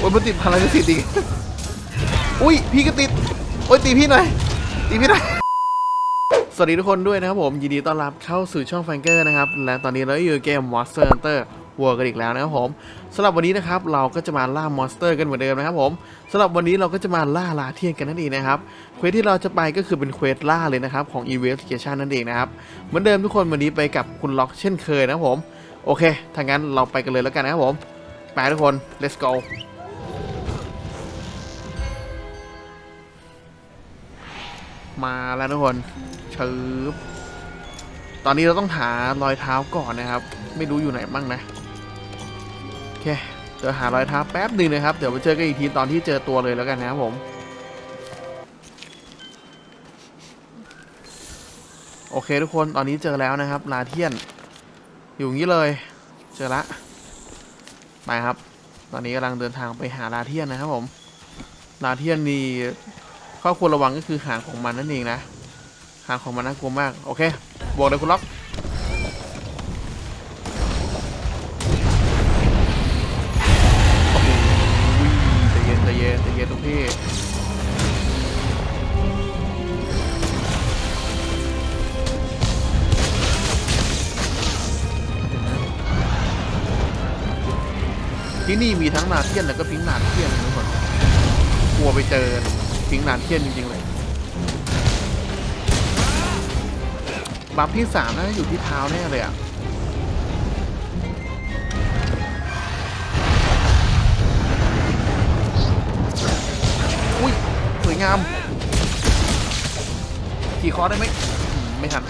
โอ้ยมันติดพลังสิทธิ์อีกอุ้ยพี่ก็ติดโอ้ยตีพี่หน่อยตีพี่หน่อยสวัสดีทุกคนด้วยนะครับผม ยินดีต้อนรับเข้าสู่ช่องแฟงเกอร์นะครับ และตอนนี้เราอยู่เกม Monster Hunter World กันอีกแล้วนะครับผมสำหรับวันนี้นะครับเราก็จะมาล่ามอนสเตอร์กันเหมือนเดิมนะครับผมสำหรับวันนี้เราก็จะมาล่าลาเทียนกันนั่นเองนะครับเควสที่เราจะไปก็คือเป็นเควสล่าเลยนะครับของ Investigation นั่นเองนะครับเหมือนเดิมทุกคนวันนี้ไปกับคุณล็อกเช่นเคยนะครับผมโอเคถ้างั้นเราไปกันเลยแล้วกันนะครับผมไปทุกคน let's go มาแล้วทุกคนชืบตอนนี้เราต้องหารอยเท้าก่อนนะครับ ไม่รู้อยู่ไหนบ้างนะโอเคเดี๋ยวหารอยเท้าแป๊บหนึ่งนะครับ เดี๋ยวไปเจอกันอีกทีตอนที่เจอตัวเลยแล้วกันนะครับผมโอเคทุกคนตอนนี้เจอแล้วนะครับลาเทียน อยู่อย่างนี้เลย เจอละไปครับ ตอนนี้กำลังเดินทางไปหาลาเทียนนะครับผมลาเทียนนี่ ข้อควรระวังก็คือหางของมันนั่นเองนะ หางของมันน่ากลัวมาก โอเคบวกเลยคุณล็อกใจเย็นใจเย็นใจเย็นทุกพี่ที่นี่มีทั้งนาเทียนแล้วก็พิงนาเทียนทุกคนกลัวไปเจอ พิงค์นเทียนจริงๆเลยบัฟที่สามน่าจะอยู่ที่เท้าแน่เลยอะอุ้ยสวยงาม ขี่คอได้ไหมไม่ทัน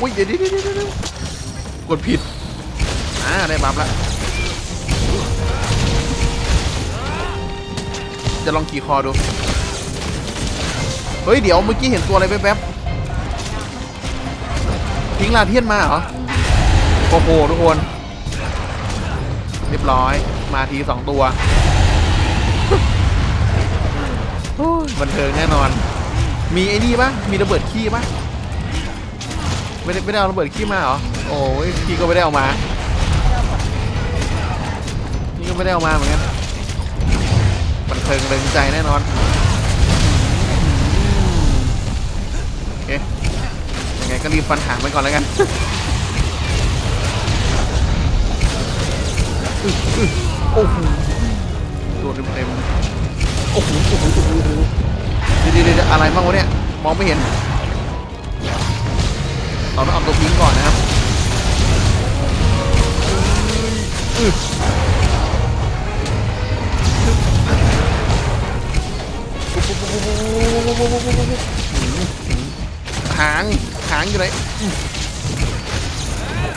อุ้ยเดี๋ยวเดี๋ยวเดี๋ยวเดี๋ยวกดผิดอ่าได้บัฟแล้ว จะลองขี่คอดู เฮ้ย เดี๋ยวเมื่อกี้เห็นตัวอะไรแป๊บๆทิ้งลาเทียนมาเหรอ โอ้โห ทุกคน เรียบร้อย มาทีสองตัวบันเทิงแน่นอน มีไอ้นี่ปะมีระเบิดขี้ปะไม่ได้ไม่ได้เอาระเบิดขี้มาเหรอ โอ้ยพี่ก็ไม่ได้เอามา นี่ก็ไม่ได้เอามาเหมือนกัน บันเทิงเริงใจแน่นอนโอเคยังไงก็รีบฟันหางไปก่อนแล้วกันโอ้โหโดนเต็มๆโอ้โหโอ้โหโอ้โหเดี๋ยวเดี๋ยวเดี๋ยวอะไรบ้างวะเนี่ยมองไม่เห็นเราต้องเอาตัวพิงก่อนนะครับ หางหางอยู่ไหน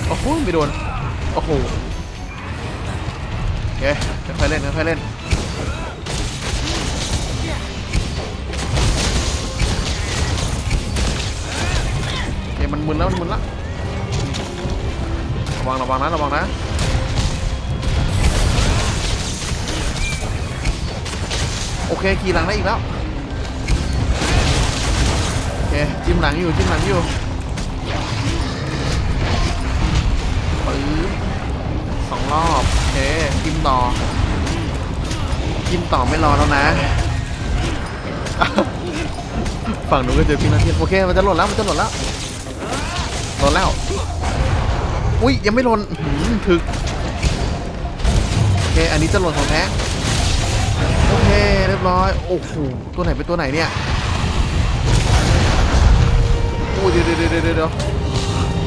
โอ้โหไม่โดนโอ้โหโอเคค่อยเล่นค่อยเล่นโอเคมันมึนแล้วมันมึนแล้วระวังระวังนะระวังนะโอเคขี่หลังได้อีกแล้ว เคจิ้มหลังอยู่จิ้มหลังอยู่ปื๊บสองรอบโอเคกินต่อกินต่อไม่รอแล้วนะฝั่งนู้นก็เจอพี่นาทีโอเคมันจะหล่นแล้วมันจะหล่นแล้วหล่นแล้ว อุ้ยยังไม่หล่นถือหือถึกโอเคอันนี้จะหล่นของแท้โอเคเรียบร้อยโอ้โหตัวไหนเป็นตัวไหนเนี่ย อ้ยเดี๋ยวเดี๋ยวเดี๋ยวเดี๋ยว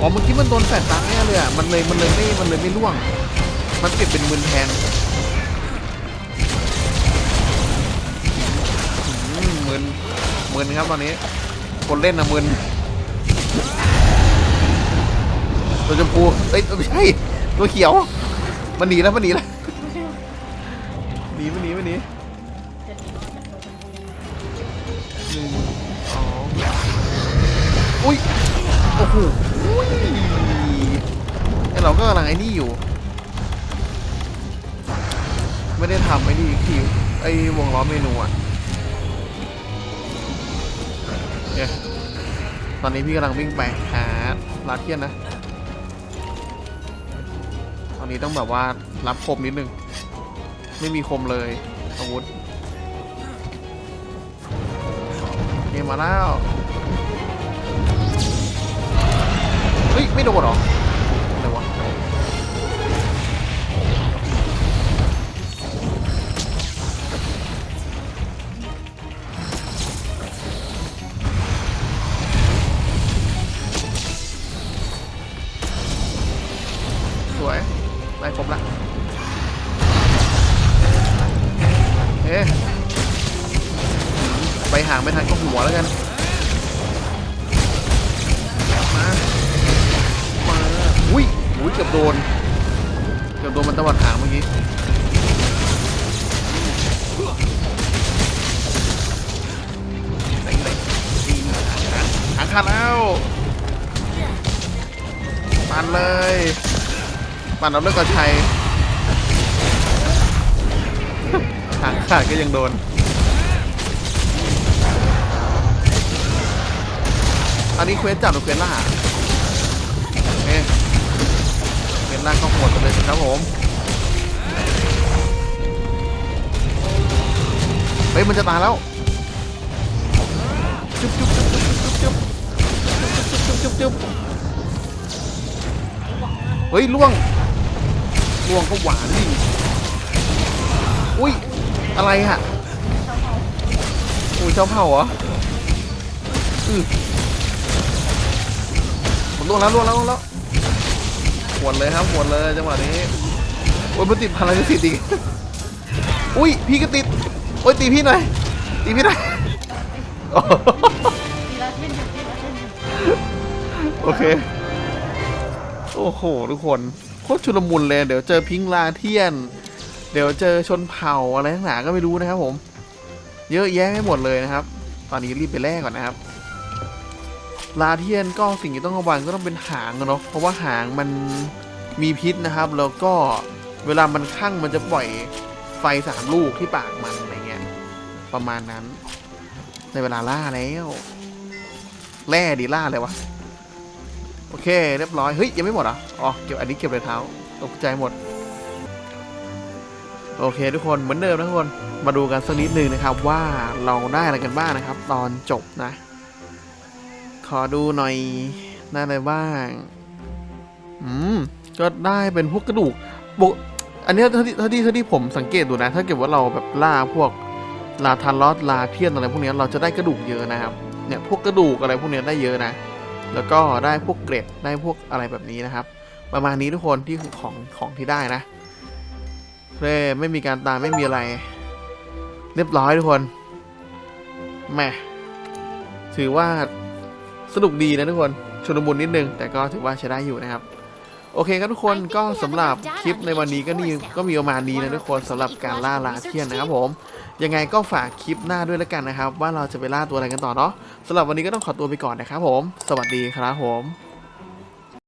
อ๋อเมื่อกี้มันโดนแฟดตามแน่เลยอะมันเลยมันเลยไม่มันเลยไม่ร่วง มันเปลี่ยนเป็นมึนแทนอืมมึนมึนครับตอนนี้ คนเล่นนะมึนตัวชมพูเอ้ยไม่ใช่ตัวเขียว มันหนีแล้วมันหนีแล้วหนีมันหนีมันหนีหนึ่ง อุ้ยโอ้โหไอเราก็กำลังไอ้นี่อยู่ ไม่ได้ทำไอ้นี่คิวไอ้วงล้อเมนูอะโอเตอนนี้พี่กำลังวิ่งไปหาลาเทียนนะไปอนนี้ต้องแบบว่ารับคมนิดนึง ไม่มีคมเลยอาวุธเกมมาแล้ว เฮ้ย ไม่โดนหรออะไรวะสวยได้ครบละเอ๊ะไปห่างไม่ทันก็หัวแล้วกัน อุ้ยอุ้ยเกือบโดนเกือบโดนมันตะวัดหางเมื่อกี้เต็งเลยตีหางขาดแล้วปั่นเลยปั่นเอาเรื่องกับชัยหางขาดก็ยังโดนอันนี้เควสจับหรือเควสล่า ล่าก็โหดไปเลยสิครับผมเฮ้ยมันจะตายแล้วจุ๊บจุ๊บจุ๊บจุ๊บจุ๊บจุ๊บจุ๊บจุ๊บจุ๊บเฮ้ยล่วงล่วงก็หวานดิอุ้ยอะไรฮะอุ้ยเจ้าเผ่าเหรออือผมล่วงแล้วล่วงแล้วล่วงแล้ว วนเลยครับหวนเลยจังหวะนี้โอ้ยมันติดพลังสิทธิ์อีกอุ้ยพี่ก็ติดโอ้ยตีพี่หน่อยตีพี่หน่อยโอเคโอ้โหทุกคนโคตรชุลมุนเลยเดี๋ยวเจอพิงลาเทียน เดี๋ยวเจอชนเผ่าอะไรทั้งหลายก็ไม่รู้นะครับผม เยอะแยะให้หมดเลยนะครับ ตอนนี้รีบไปแลกก่อนนะครับ ลาเทียนก็สิ่งที่ต้องระวังก็ต้องเป็นหางอะเนาะเพราะว่าหางมันมีพิษนะครับ แล้วก็เวลามันคั่งมันจะปล่อยไฟสามลูกที่ปากมันอะไรเงี้ยประมาณนั้น ในเวลาล่าแล้วแร่ดีล่าเลยวะโอเค เรียบร้อยเฮ้ยยังไม่หมดอะอ๋อเก็บอันนี้เก็บเลยเท้าตกใจหมด โอเคทุกคนเหมือนเดิมนะทุกคนมาดูกันสักนิดหนึ่งนะครับ ว่าเราได้อะไรกันบ้างนะครับ ตอนจบนะ อดูหน่อยได้อะไรบ้าง อืม ก็ได้เป็นพวกกระดูกปกอันนี้เท่าที่เท่าที่เท่าที่ผมสังเกตดูนะ ถ้าเกิดว่าเราแบบล่าพวกลาทานลอสลาเทียนอะไรพวกนี้เราจะได้กระดูกเยอะนะครับ เนี่ยพวกกระดูกอะไรพวกนี้ได้เยอะนะ แล้วก็ได้พวกเกร็ดได้พวกอะไรแบบนี้นะครับ ประมาณนี้ทุกคนที่คือของของที่ได้นะเร่ไม่มีการตามไม่มีอะไร เรียบร้อยทุกคนแม่ถือว่า สนุกดีนะทุกคนชนมุนนิดนึง แต่ก็ถือว่าใช้ได้อยู่นะครับ โอเคครับทุกคนก็สำหรับคลิปในวันนี้ก็นี่ก็มีประมาณนี้นะทุกคนสำหรับการล่าลาเทียนนะครับผมยังไงก็ฝากคลิปหน้าด้วยแล้วกันนะครับ ว่าเราจะไปล่าตัวอะไรกันต่อเนาะสำหรับวันนี้ก็ต้องขอตัวไปก่อนนะครับผม สวัสดีครับผม